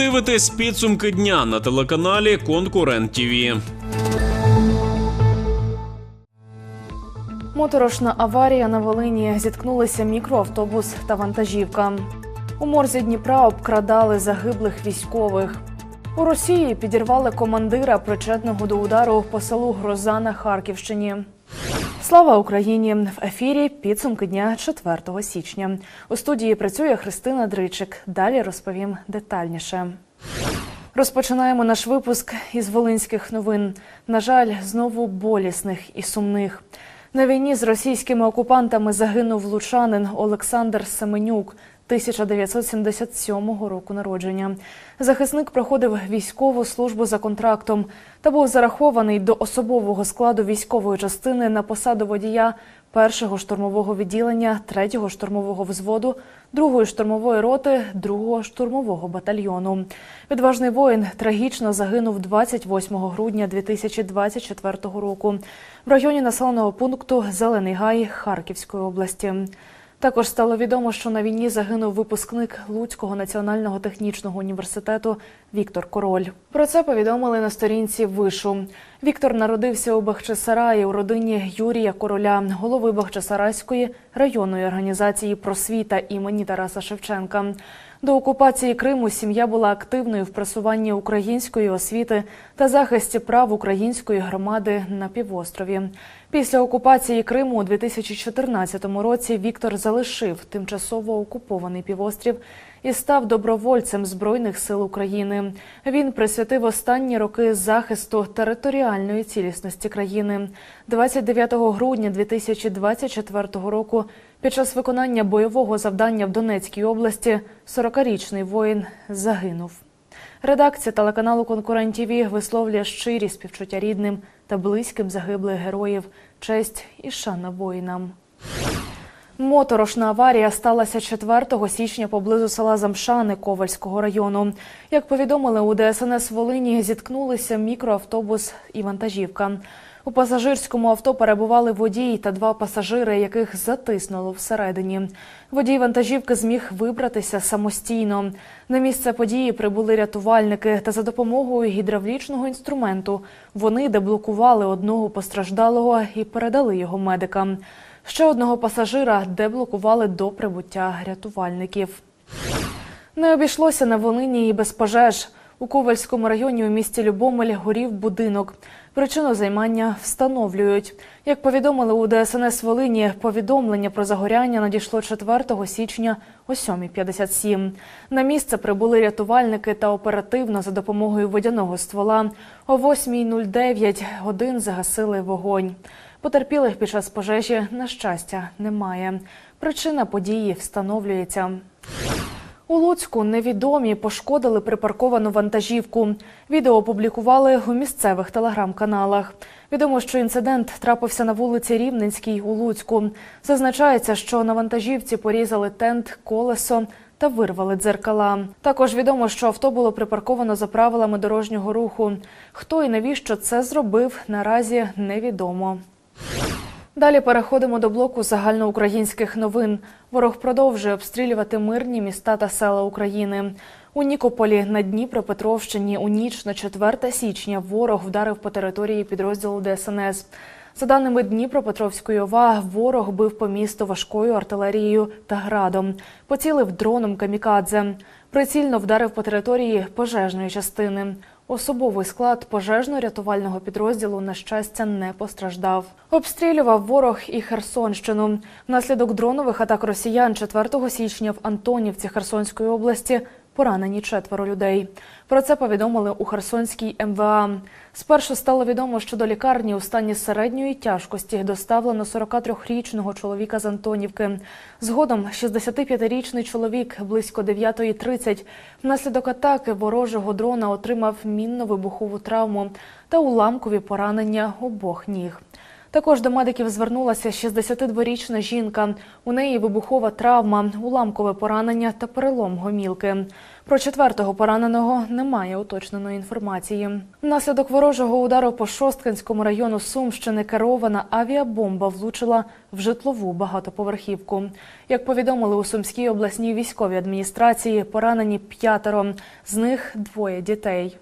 дивитесь підсумки дня на телеканалі Конкурент ТІВІ. Моторошна аварія на Волині зіткнулися мікроавтобус та вантажівка. У морзі Дніпра обкрадали загиблих військових. У Росії підірвали командира, причетного до удару по селу Гроза на Харківщині. Слава Україні! В ефірі підсумки дня 4 січня. У студії працює Христина Дричик. Далі розповім детальніше. Розпочинаємо наш випуск із волинських новин. На жаль, знову болісних і сумних. На війні з російськими окупантами загинув лучанин Олександр Семенюк. 1977 року народження захисник проходив військову службу за контрактом та був зарахований до особового складу військової частини на посаду водія першого штурмового відділення, третього штурмового взводу, другої штурмової роти, другого штурмового батальйону. Відважний воїн трагічно загинув 28 грудня 2024 року в районі населеного пункту Зелений Гай Харківської області. Також стало відомо, що на війні загинув випускник Луцького національного технічного університету Віктор Король. Про це повідомили на сторінці вишу. Віктор народився у Бахчисараї у родині Юрія Короля, голови Бахчисарайської районної організації просвіта імені Тараса Шевченка. До окупації Криму сім'я була активною в просуванні української освіти та захисті прав української громади на півострові. Після окупації Криму у 2014 році Віктор залишив тимчасово окупований півострів і став добровольцем збройних сил України. Він присвятив останні роки захисту територіальної цілісності країни. 29 грудня 2024 року. Під час виконання бойового завдання в Донецькій області 40-річний воїн загинув. Редакція телеканалу Конкурент ТІВІ висловлює щирі співчуття рідним та близьким загиблих героїв, честь і шана воїнам. Моторошна аварія сталася 4 січня поблизу села Замшани Ковальського району. Як повідомили у ДСНС Волині, зіткнулися мікроавтобус і вантажівка. У пасажирському авто перебували водій та два пасажири, яких затиснуло всередині. Водій вантажівки зміг вибратися самостійно. На місце події прибули рятувальники та за допомогою гідравлічного інструменту вони деблокували одного постраждалого і передали його медикам. Ще одного пасажира деблокували до прибуття рятувальників. Не обійшлося на Волині і без пожеж. У Ковальському районі у місті Любомель горів будинок. Причину займання встановлюють. Як повідомили у ДСНС Волині, повідомлення про загоряння надійшло 4 січня о 7.57. На місце прибули рятувальники та оперативно за допомогою водяного ствола о 8.09 годин загасили вогонь. Потерпілих під час пожежі, на щастя, немає. Причина події встановлюється. У Луцьку невідомі пошкодили припарковану вантажівку. Відео опублікували у місцевих телеграм-каналах. Відомо, що інцидент трапився на вулиці Рівненській у Луцьку. Зазначається, що на вантажівці порізали тент, колесо та вирвали дзеркала. Також відомо, що авто було припарковано за правилами дорожнього руху. Хто і навіщо це зробив, наразі невідомо. Далі переходимо до блоку загальноукраїнських новин. Ворог продовжує обстрілювати мирні міста та села України. У Нікополі на Дніпропетровщині у ніч на 4 січня ворог вдарив по території підрозділу ДСНС. За даними Дніпропетровської ОВА, ворог бив по місту важкою артилерією та градом, поцілив дроном камікадзе. Прицільно вдарив по території пожежної частини. Особовий склад пожежно-рятувального підрозділу, на щастя, не постраждав. Обстрілював ворог і Херсонщину. Внаслідок дронових атак росіян 4 січня в Антонівці Херсонської області поранені четверо людей. Про це повідомили у Херсонській МВА. Спершу стало відомо, що до лікарні у стані середньої тяжкості доставлено 43-річного чоловіка з Антонівки. Згодом 65-річний чоловік близько 9.30 внаслідок атаки ворожого дрона отримав мінно-вибухову травму та уламкові поранення обох ніг. Також до медиків звернулася 62-річна жінка. У неї вибухова травма, уламкове поранення та перелом гомілки. Про четвертого пораненого немає уточненої інформації. Внаслідок ворожого удару по Шосткинському району Сумщини керована авіабомба влучила в житлову багатоповерхівку. Як повідомили у Сумській обласній військовій адміністрації, поранені п'ятеро, з них двоє дітей.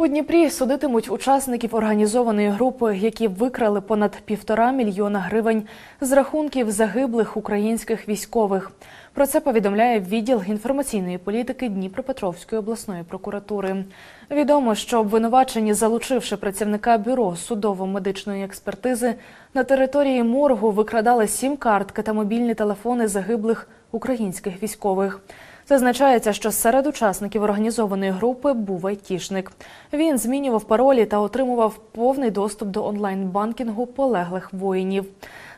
У Дніпрі судитимуть учасників організованої групи, які викрали понад півтора мільйона гривень з рахунків загиблих українських військових. Про це повідомляє відділ інформаційної політики Дніпропетровської обласної прокуратури. Відомо, що обвинувачені, залучивши працівника бюро судово-медичної експертизи, на території моргу викрадали сім картки та мобільні телефони загиблих українських військових. Зазначається, що серед учасників організованої групи був айтішник. Він змінював паролі та отримував повний доступ до онлайн-банкінгу полеглих воїнів.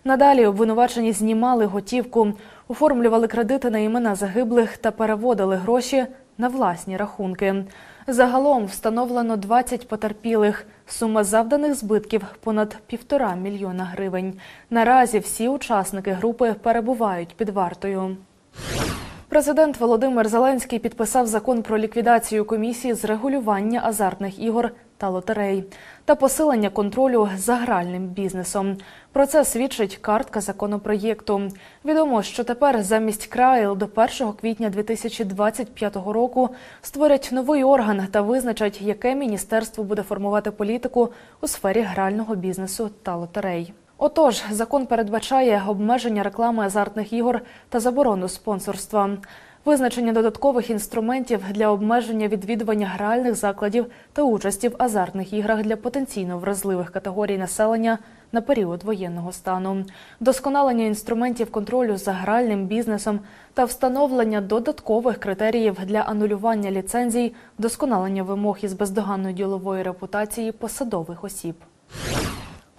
Надалі обвинувачені знімали готівку, оформлювали кредити на імена загиблих та переводили гроші на власні рахунки. Загалом встановлено 20 потерпілих. Сума завданих збитків понад півтора мільйона гривень. Наразі всі учасники групи перебувають під вартою. Президент Володимир Зеленський підписав закон про ліквідацію комісії з регулювання азартних ігор та лотерей та посилення контролю за гральним бізнесом. Про це свідчить картка законопроєкту. Відомо, що тепер замість країл до 1 квітня 2025 року створять новий орган та визначать, яке міністерство буде формувати політику у сфері грального бізнесу та лотерей. Отож, закон передбачає обмеження реклами азартних ігор та заборону спонсорства, визначення додаткових інструментів для обмеження відвідування гральних закладів та участі в азартних іграх для потенційно вразливих категорій населення на період воєнного стану, досконалення інструментів контролю за гральним бізнесом та встановлення додаткових критеріїв для анулювання ліцензій, вдосконалення вимог із бездоганної ділової репутації посадових осіб.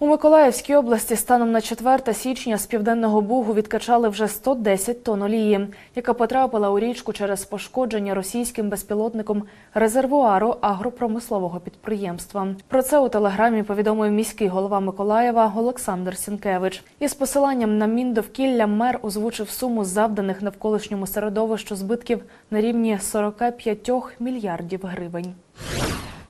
У Миколаївській області станом на 4 січня з південного бугу відкачали вже 110 тонн олії, яка потрапила у річку через пошкодження російським безпілотником резервуару агропромислового підприємства. Про це у телеграмі повідомив міський голова Миколаєва Олександр Сінкевич. Із посиланням на міндовкілля мер озвучив суму завданих навколишньому середовищу збитків на рівні 45 мільярдів гривень.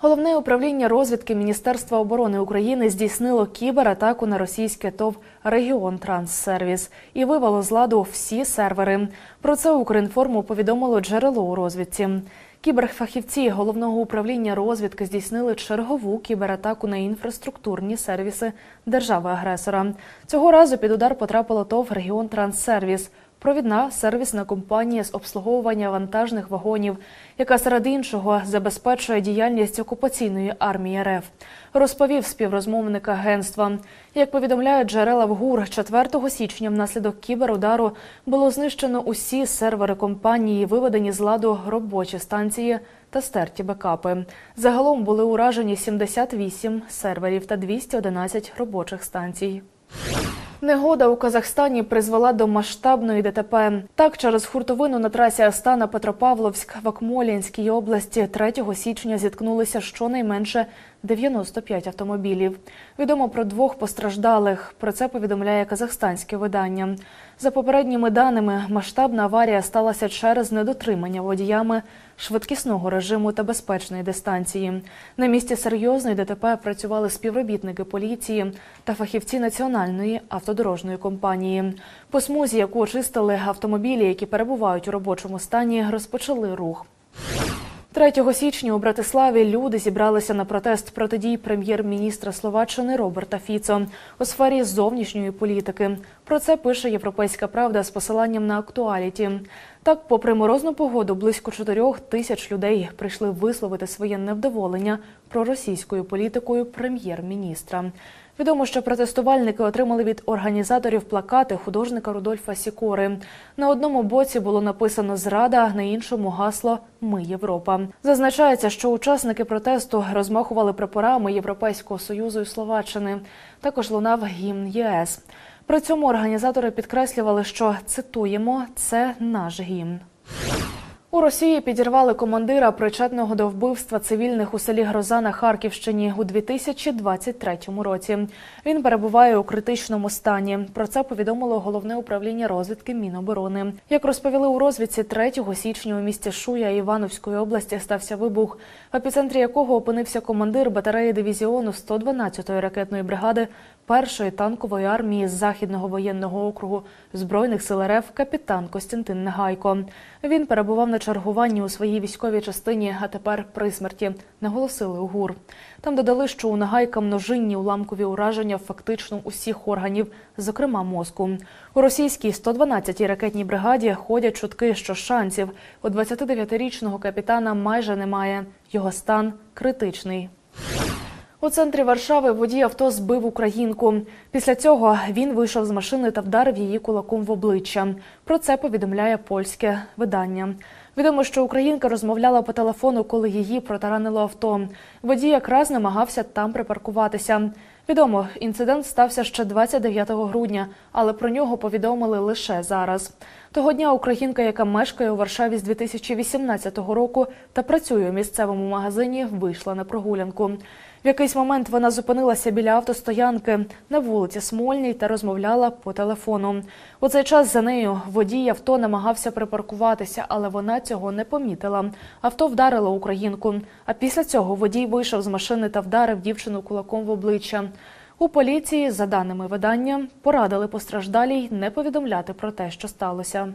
Головне управління розвідки Міністерства оборони України здійснило кібератаку на російське ТОВ Регіон Транссервіс і вивело з ладу всі сервери. Про це Укрінформу повідомило джерело у розвідці. Кіберфахівці головного управління розвідки здійснили чергову кібератаку на інфраструктурні сервіси держави-агресора. Цього разу під удар потрапило ТОВ Регіон Транссервіс провідна сервісна компанія з обслуговування вантажних вагонів, яка серед іншого забезпечує діяльність окупаційної армії РФ, розповів співрозмовник агентства. Як повідомляють джерела в ГУР, 4 січня внаслідок кіберудару було знищено усі сервери компанії, виведені з ладу робочі станції та стерті бекапи. Загалом були уражені 78 серверів та 211 робочих станцій. Негода у Казахстані призвела до масштабної ДТП. Так, через хуртовину на трасі Астана Петропавловськ в Акмолінській області 3 січня зіткнулися щонайменше 95 автомобілів. Відомо про двох постраждалих. Про це повідомляє казахстанське видання. За попередніми даними, масштабна аварія сталася через недотримання водіями швидкісного режиму та безпечної дистанції. На місці серйозної ДТП працювали співробітники поліції та фахівці національної автодорожної компанії. По смузі, яку очистили автомобілі, які перебувають у робочому стані, розпочали рух. 3 січня у Братиславі люди зібралися на протест проти дій прем'єр-міністра Словаччини Роберта Фіцо у сфері зовнішньої політики. Про це пише Європейська Правда з посиланням на актуаліті. Так, попри морозну погоду, близько 4 тисяч людей прийшли висловити своє невдоволення проросійською політикою прем'єр-міністра. Відомо, що протестувальники отримали від організаторів плакати художника Рудольфа Сікори. На одному боці було написано Зрада, на іншому гасло Ми Європа. Зазначається, що учасники протесту розмахували прапорами Європейського союзу і Словаччини. Також лунав гімн ЄС. При цьому організатори підкреслювали, що цитуємо це наш гімн. У Росії підірвали командира, причетного до вбивства цивільних у селі Гроза на Харківщині у 2023 році. Він перебуває у критичному стані. Про це повідомило головне управління розвідки Міноборони. Як розповіли у розвідці, 3 січня у місті Шуя Івановської області стався вибух, в епіцентрі якого опинився командир батареї дивізіону 112-ї ракетної бригади першої танкової армії західного воєнного округу збройних сил РФ капітан Костянтин Негайко. Він перебував на чергуванні у своїй військовій частині, а тепер при смерті, наголосили у ГУР. Там додали, що у Нагайка множинні уламкові ураження фактично усіх органів, зокрема мозку. У російській 112-й ракетній бригаді ходять чутки, що шансів у 29-річного капітана майже немає. Його стан критичний. У центрі Варшави водій авто збив українку. Після цього він вийшов з машини та вдарив її кулаком в обличчя. Про це повідомляє польське видання. Відомо, що українка розмовляла по телефону, коли її протаранило авто. Водій якраз намагався там припаркуватися. Відомо, інцидент стався ще 29 грудня, але про нього повідомили лише зараз. Того дня українка, яка мешкає у Варшаві з 2018 року та працює у місцевому магазині, вийшла на прогулянку. В якийсь момент вона зупинилася біля автостоянки на вулиці Смольній та розмовляла по телефону. У цей час за нею водій авто намагався припаркуватися, але вона цього не помітила. Авто вдарило українку. А після цього водій вийшов з машини та вдарив дівчину кулаком в обличчя. У поліції, за даними видання, порадили постраждалій не повідомляти про те, що сталося.